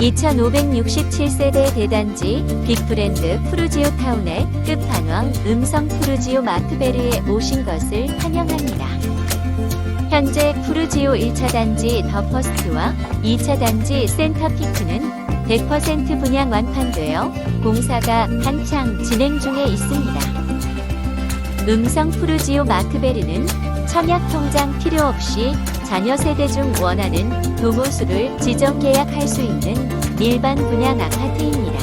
2567세대 대단지 빅브랜드 푸르지오 타운의 끝판왕 음성 푸르지오 마크베르에 오신 것을 환영합니다. 현재 푸르지오 1차 단지 더 퍼스트와 2차 단지 센터피크는 100% 분양 완판되어 공사가 한창 진행 중에 있습니다. 음성 푸르지오 마크베르는 청약 통장 필요 없이 자녀 세대 중 원하는 도모수를 지정 계약할 수 있는 일반 분양 아파트입니다.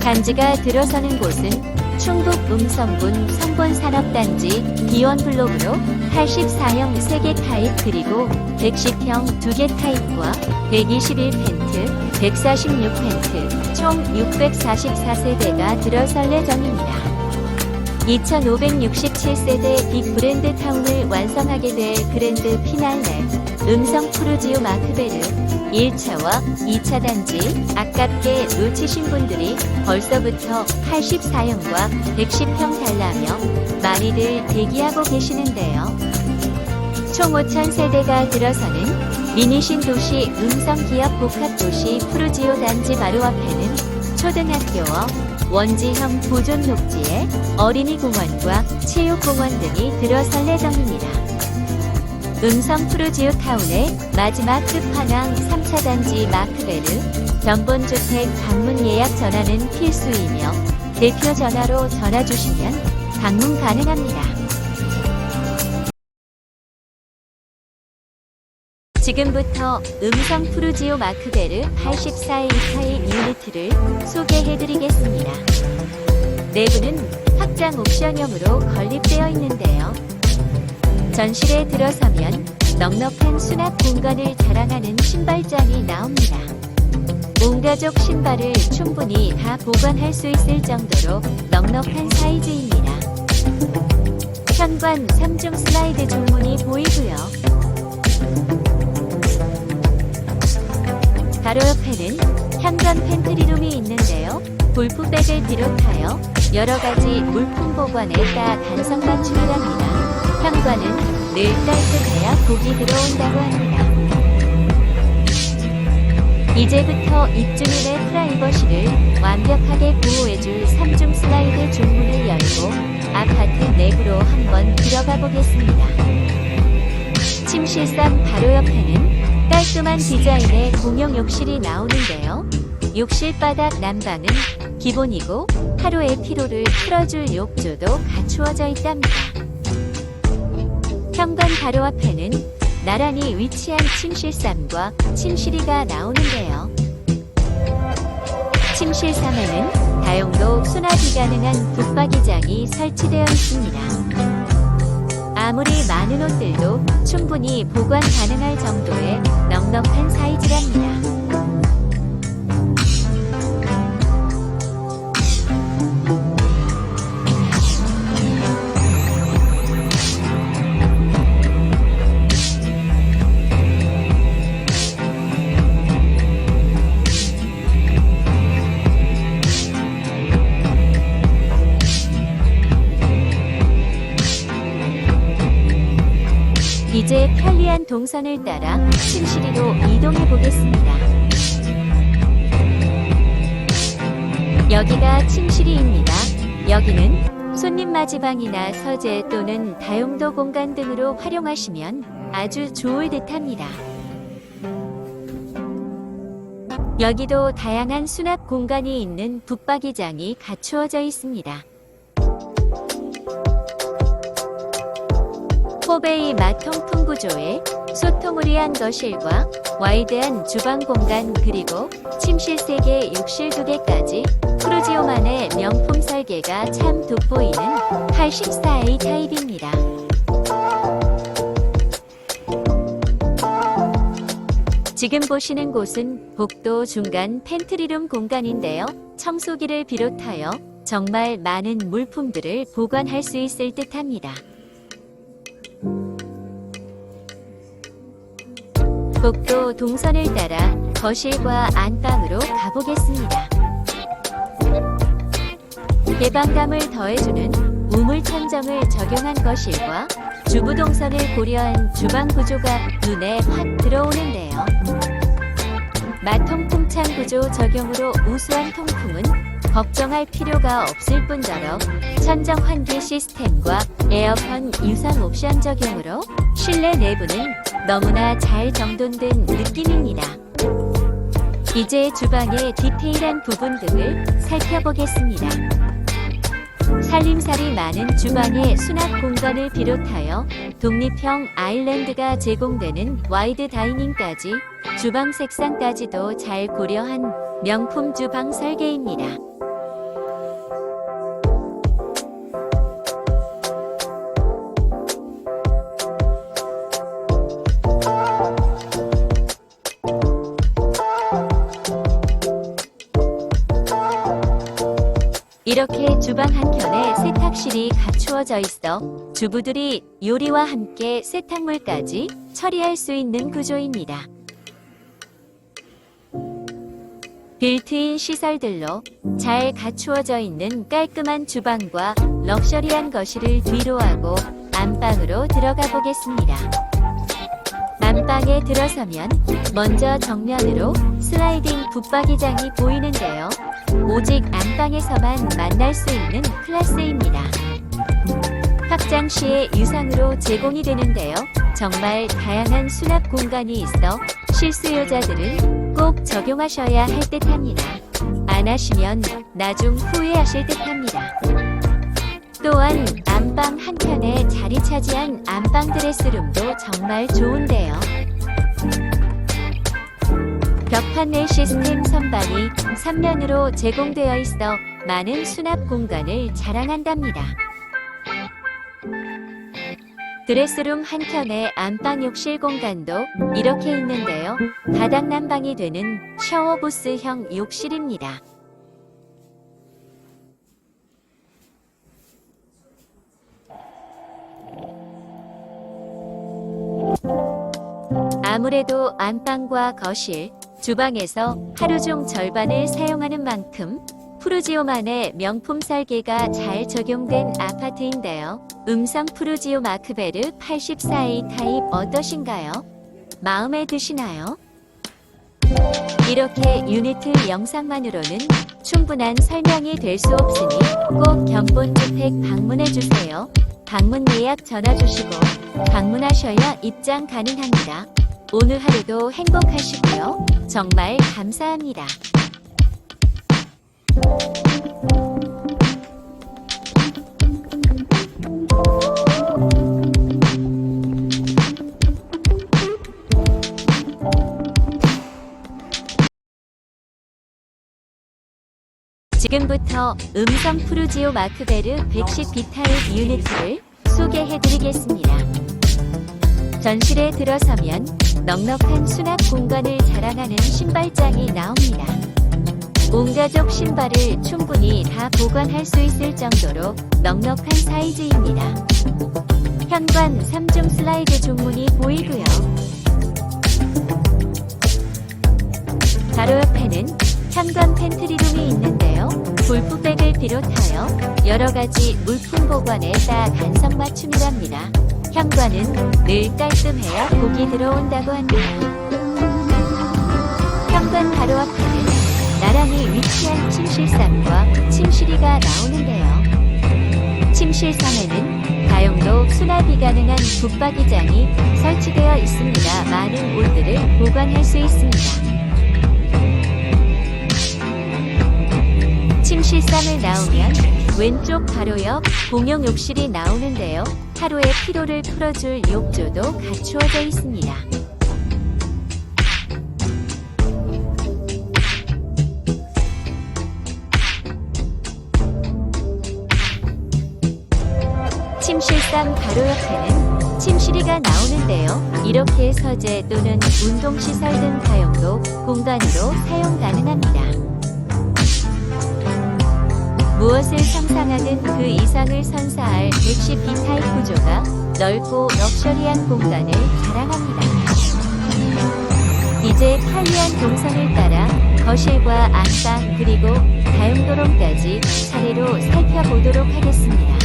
단지가 들어서는 곳은 충북 음성군 성본산업단지 기원 블록으로 84형 3개 타입 그리고 110형 2개 타입과 121 펜트, 146 펜트, 총 644세대가 들어설 예정입니다. 2567세대 빅 브랜드 타운을 완성하게 될 그랜드 피날레 음성 푸르지오 마크베르 1차와 2차 단지 아깝게 놓치신 분들이 벌써부터 84형과 110형 달라며 많이들 대기하고 계시는데요. 총 5천 세대가 들어서는 미니 신 도시 음성 기업 복합 도시 푸르지오 단지 바로 앞에는 초등학교와 원지형 보존 녹지에 어린이 공원과 체육공원 등이 들어설 예정입니다. 음성 푸르지오 타운의 마지막 끝판왕 3차 단지 마크베르 견본주택 방문 예약 전화는 필수이며 대표 전화로 전화 주시면 방문 가능합니다. 지금부터 음성 푸르지오 마크베르 84일차의 유니트를 소개해드리겠습니다. 내부는 확장 옵션형으로 건립되어 있는데요. 전실에 들어서면 넉넉한 수납 공간을 자랑하는 신발장이 나옵니다. 온 가족 신발을 충분히 다 보관할 수 있을 정도로 넉넉한 사이즈입니다. 현관 3중 슬라이드 조문이 보이고요. 현관 팬트리룸이 있는데요. 골프백을 비롯하여 여러 가지 물품 보관에 따 단성 맞춤이랍니다. 현관은 늘 깔끔해야 복이 들어온다고 합니다. 이제부터 입주민의 프라이버시를 완벽하게 보호해줄 3중 슬라이드 중문을 열고 아파트 내부로 한번 들어가 보겠습니다. 침실상 바로 옆에는 깔끔한 디자인의 공용 욕실이 나오는데요. 욕실 바닥 난방은 기본이고 하루의 피로를 풀어줄 욕조도 갖추어져 있답니다. 현관 바로 앞에는 나란히 위치한 침실3과 침실이가 나오는데요. 침실3에는 다용도 수납이 가능한 붙박이장이 설치되어 있습니다. 아무리 많은 옷들도 충분히 보관 가능할 정도의 넉넉한 사이즈랍니다. 동선을 따라 침실이로 이동해 보겠습니다. 여기가 침실이입니다. 여기는 손님 맞이방이나 서재 또는 다용도 공간 등으로 활용하시면 아주 좋을 듯합니다. 여기도 다양한 수납 공간이 있는 붙박이장이 갖추어져 있습니다. 포베이 마통풍 구조에 소통을 위한 거실과 와이드한 주방 공간 그리고 침실 3개, 욕실 2개까지 프로지오만의 명품 설계가 참 돋보이는 84A 타입입니다. 지금 보시는 곳은 복도 중간 팬트리룸 공간인데요. 청소기를 비롯하여 정말 많은 물품들을 보관할 수 있을 듯합니다. 복도 동선을 따라 거실과 안방으로 가보겠습니다. 개방감을 더해주는 우물 천정을 적용한 거실과 주부 동선을 고려한 주방 구조가 눈에 확 들어오는데요. 마통 통창 구조 적용으로 우수한 통풍은 걱정할 필요가 없을 뿐더러 천정 환기 시스템과 에어컨 유상 옵션 적용으로 실내 내부는 너무나 잘 정돈된 느낌입니다. 이제 주방의 디테일한 부분 등을 살펴보겠습니다. 살림살이 많은 주방의 수납 공간을 비롯하여 독립형 아일랜드가 제공되는 와이드 다이닝까지 주방 색상까지도 잘 고려한 명품 주방 설계입니다. 이렇게 주방 한켠에 세탁실이 갖추어져 있어 주부들이 요리와 함께 세탁물까지 처리할 수 있는 구조입니다. 빌트인 시설들로 잘 갖추어져 있는 깔끔한 주방과 럭셔리한 거실을 뒤로 하고 안방으로 들어가 보겠습니다. 안방에 들어서면 먼저 정면으로 슬라이딩 붙박이장이 보이는데요. 오직 안방에서만 만날 수 있는 클래스입니다. 확장 시의 유상으로 제공이 되는데요. 정말 다양한 수납 공간이 있어 실수요자들은 꼭 적용하셔야 할 듯합니다. 안 하시면 나중 후회하실 듯합니다. 또한 안방 한편에 자리 차지한 안방 드레스룸도 정말 좋은데요. 벽 판넬 시스템 선반이 3면으로 제공되어 있어 많은 수납 공간을 자랑한답니다. 드레스룸 한켠에 안방 욕실 공간도 이렇게 있는데요. 바닥 난방이 되는 샤워 부스형 욕실입니다. 아무래도 안방과 거실, 주방에서 하루 중 절반을 사용하는 만큼 푸르지오만의 명품 설계가 잘 적용된 아파트인데요. 음성 푸르지오 마크베르 84A 타입 어떠신가요? 마음에 드시나요? 이렇게 유니트 영상만으로는 충분한 설명이 될 수 없으니 꼭 견본주택 방문해 주세요. 방문 예약 전화 주시고 방문하셔야 입장 가능합니다. 오늘 하루도 행복하시고요. 정말 감사합니다. 지금부터 음성 푸르지오 마크베르 110 B타입 유니트를 소개해드리겠습니다. 전실에 들어서면 넉넉한 수납 공간을 자랑하는 신발장이 나옵니다. 온 가족 신발을 충분히 다 보관할 수 있을 정도로 넉넉한 사이즈입니다. 현관 3중 슬라이드 종문이 보이고요. 바로 옆에는 현관 팬트리룸이 있는데요. 골프백을 비롯하여 여러 가지 물품 보관에 딱 간성 맞춤이랍니다. 현관은 늘 깔끔해야 복이 들어온다고 합니다. 현관 바로 앞에는 나란히 위치한 침실상과 침실이가 나오는데요. 침실상에는 다용도 수납이 가능한 붙박이장이 설치되어 있습니다. 많은 옷들을 보관할 수 있습니다. 침실상을 나오면 왼쪽 바로 옆 공용 욕실이 나오는데요. 하루의 피로를 풀어줄 욕조도 갖추어져 있습니다. 침실상 바로 옆에는 침실이가 나오는데요. 이렇게 서재 또는 운동시설 등 다용도 공간으로 사용 가능합니다. 무엇을 상상하든 그 이상을 선사할 110B 타입 구조가 넓고 럭셔리한 공간을 자랑합니다. 이제 편리한 동선을 따라 거실과 안방 그리고 다용도롱까지 차례로 살펴보도록 하겠습니다.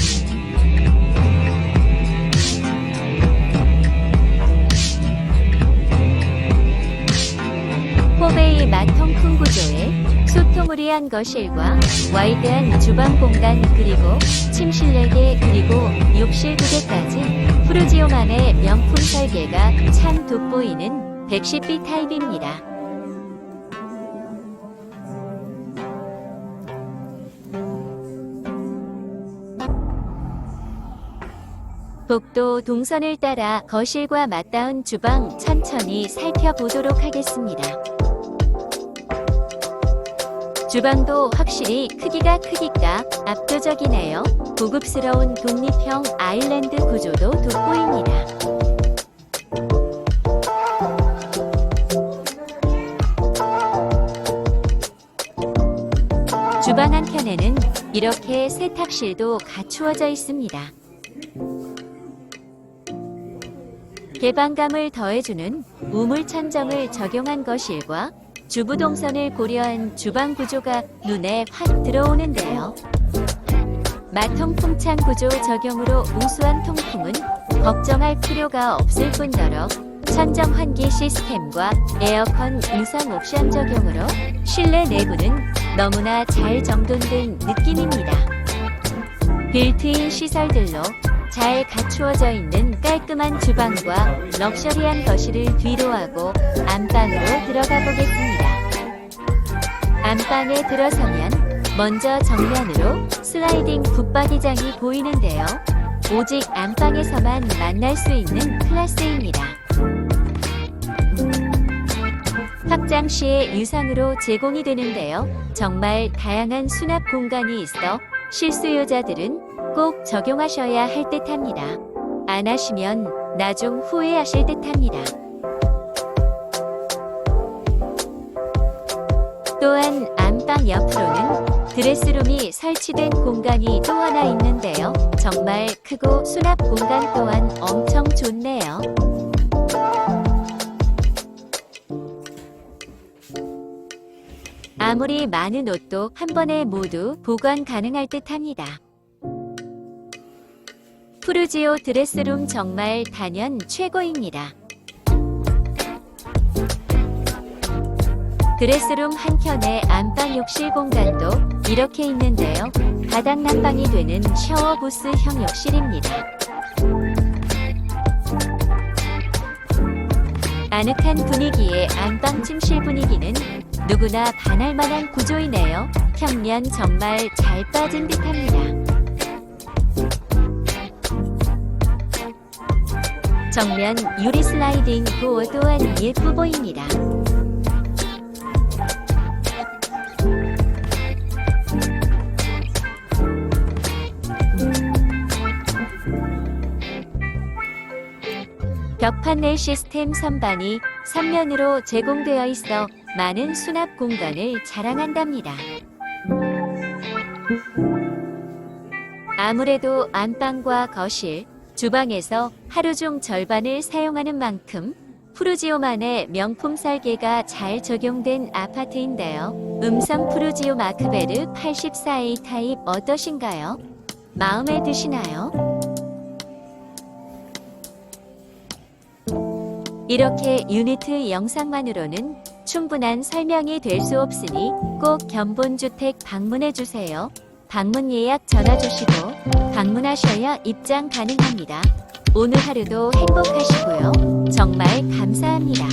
4베이 마통풍 구조의 소통을 위한 거실과 와이드한 주방 공간 그리고 침실내개 그리고 욕실 두 개까지 프루지오만의 명품 설계가 참 돋보이는 110B 타입입니다. 복도 동선을 따라 거실과 맞닿은 주방 천천히 살펴보도록 하겠습니다. 주방도 확실히 크기가 크기가 압도적이네요. 고급스러운 독립형 아일랜드 구조도 돋보입니다. 주방 한켠에는 이렇게 세탁실도 갖추어져 있습니다. 개방감을 더해주는 우물 천정을 적용한 거실과 주부 동선을 고려한 주방 구조가 눈에 확 들어오는데요. 마통 풍창 구조 적용으로 우수한 통풍은 걱정할 필요가 없을 뿐더러 천정 환기 시스템과 에어컨 유상 옵션 적용으로 실내 내부는 너무나 잘 정돈된 느낌입니다. 빌트인 시설들로 잘 갖추어져 있는 깔끔한 주방과 럭셔리한 거실을 뒤로하고 안방으로 들어가 보겠습니다. 안방에 들어서면 먼저 정면으로 슬라이딩 붙박이장이 보이는데요. 오직 안방에서만 만날 수 있는 클래스입니다. 확장 시에 유상으로 제공이 되는데요. 정말 다양한 수납 공간이 있어 실수요자들은 꼭 적용하셔야 할 듯합니다. 안 하시면 나중 후회하실 듯합니다. 또한 안방 옆으로는 드레스룸이 설치된 공간이 또 하나 있는데요. 정말 크고 수납 공간 또한 엄청 좋네요. 아무리 많은 옷도 한 번에 모두 보관 가능할 듯 합니다. 푸르지오 드레스룸 정말 단연 최고입니다. 드레스룸 한켠에 안방 욕실 공간도 이렇게 있는데요. 바닥 난방이 되는 샤워 부스형 욕실입니다. 아늑한 분위기의 안방 침실 분위기는 누구나 반할 만한 구조이네요. 평면 정말 잘 빠진 듯합니다. 정면 유리 슬라이딩 도어 또한 예쁘 보입니다. 벽 판넬 시스템 선반이 3면으로 제공되어 있어 많은 수납 공간을 자랑한답니다. 아무래도 안방과 거실, 주방에서 하루 중 절반을 사용하는 만큼 푸르지오만의 명품 설계가 잘 적용된 아파트인데요. 음성 푸르지오 마크베르 84A 타입 어떠신가요? 마음에 드시나요? 이렇게 유니트 영상만으로는 충분한 설명이 될 수 없으니 꼭 견본주택 방문해 주세요. 방문 예약 전화 주시고 방문하셔야 입장 가능합니다. 오늘 하루도 행복하시고요. 정말 감사합니다.